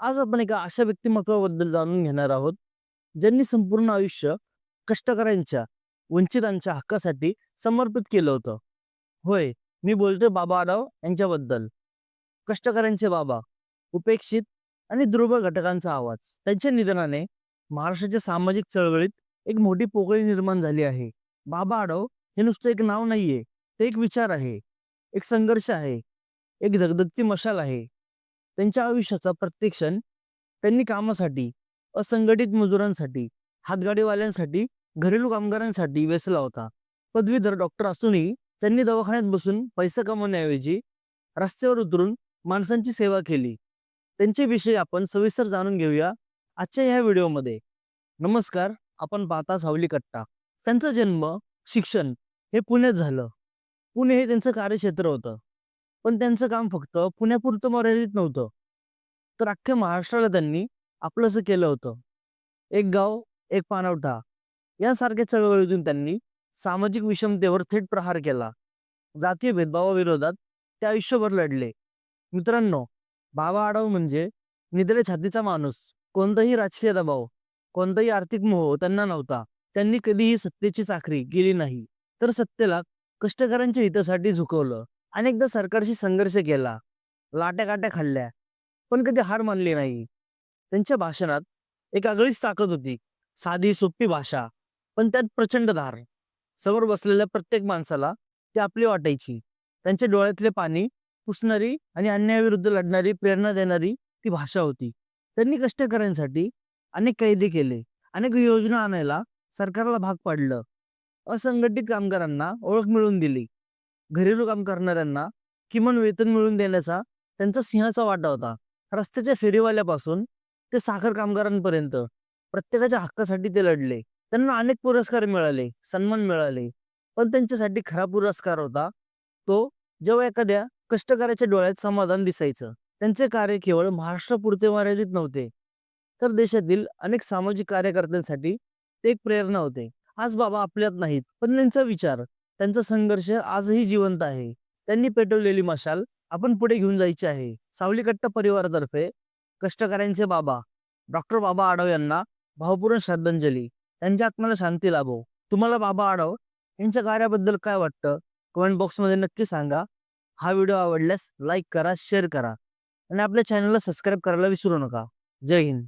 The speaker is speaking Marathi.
आज आपण एका अशा व्यक्तिमत्वाबद्दल जाणून घेणार आहोत ज्यांनी संपूर्ण आयुष्य कष्टकऱ्यांच्या वंचितांच्या हक्कासाठी समर्पित केलं होतं. होय मी बोलतोय बाबा आढाव यांच्याबद्दल. कष्टकऱ्यांचे बाबा उपेक्षित आणि दुर्बळ घटकांचा आवाज. त्यांच्या निधनाने महाराष्ट्राच्या सामाजिक चळवळीत एक मोठी पोकळी निर्माण झाली आहे. बाबा आढाव हे नुसतं एक नाव नाहीये ते एक विचार आहे एक संघर्ष आहे एक धगधगती मशाल आहे. त्यांच्या आयुष्याचा प्रत्येक क्षण त्यांनी कामासाठी असंघटित मजुरांसाठी हातगाडीवाल्यांसाठी घरेलू कामगारांसाठी वेचला होता. पदवीधर डॉक्टर असूनही त्यांनी दवाखान्यात बसून पैसे कमवण्याऐवजी रस्त्यावर उतरून माणसांची सेवा केली. त्यांच्याविषयी आपण सविस्तर जाणून घेऊया आजच्या ह्या व्हिडिओमध्ये. नमस्कार आपण पाहता सावली कट्टा त्यांचा जन्म शिक्षण हे पुण्यात झालं. पुणे हे त्यांचं कार्यक्षेत्र होतं. पण त्यांचं काम फक्त पुण्यापुरतं मर्यादित नव्हतं. तर अख्ख्या महाराष्ट्राला त्यांनी आपलंसं केलं होतं. एक गाव एक पानवठा यासारख्या चळवळीतून त्यांनी सामाजिक विषमतेवर थेट प्रहार केला. जातीय भेदभावाविरोधात ते आयुष्यभर लढले. मित्रांनो बाबा आडव म्हणजे निदळे छातीचा माणूस. कोणताही राजकीय दबाव कोणताही आर्थिक मोह त्यांना नव्हता. त्यांनी कधीही सत्तेची चाकरी केली नाही. तर सत्तेला कष्टकऱ्यांच्या हितासाठी झुकवलं. अनेकदा सरकारशी संघर्ष केला. लाट्या काट्या खाल्ल्या. पण कधी हार मानली नाही. त्यांच्या भाषणात एक आगळीच ताकद होती. साधी सोपी भाषा. पण त्यात प्रचंड धार. समोर बसलेल्या प्रत्येक माणसाला ती आपली वाटायची. त्यांच्या डोळ्यातले पाणी पुसणारी आणि अन्यायाविरुद्ध लढणारी प्रेरणा देणारी ती भाषा होती. त्यांनी कष्टकऱ्यांसाठी अनेक कैदे केले. अनेक योजना आणायला सरकारला भाग पाडलं. असंघटित कामगारांना ओळख मिळवून दिली. घरेलू काम करणाऱ्यांना किमान वेतन मिळवून देण्याचा त्यांचा सिंहाचा वाटा होता. रस्त्याच्या फेरीवाल्यापासून ते साखर कामगारांपर्यंत प्रत्येकाच्या हक्कासाठी ते लढले. त्यांना अनेक पुरस्कार मिळाले सन्मान मिळाले पण त्यांच्यासाठी खरा पुरस्कार होता तो जेव्हा एखाद्या कष्टकऱ्याच्या डोळ्यात समाधान दिसायचं. त्यांचे कार्य केवळ महाराष्ट्रापुरते मर्यादित नव्हते तर देशातील अनेक सामाजिक कार्यकर्त्यांसाठी ते एक प्रेरणा होते. आज बाबा आपल्यात नाहीत पण त्यांचा विचार त्यांचा संघर्ष आजही जिवंत आहे. त्यांनी पेटवलेली मशाल आपण पुढे घेऊन जायची आहे. सावली कट्टा परिवारातर्फे कष्टकऱ्यांचे बाबा डॉक्टर बाबा आडव यांना भावपूर्ण श्रद्धांजली. त्यांच्या आत्म्याला शांती लाभो. तुम्हाला बाबा आढाव यांच्या कार्याबद्दल काय वाटतं? कमेंट बॉक्समध्ये नक्की सांगा. हा व्हिडिओ आवडल्यास लाईक करा शेअर करा. आणि आपल्या चॅनलला सबस्क्राईब करायला विसरू नका. जय हिंद.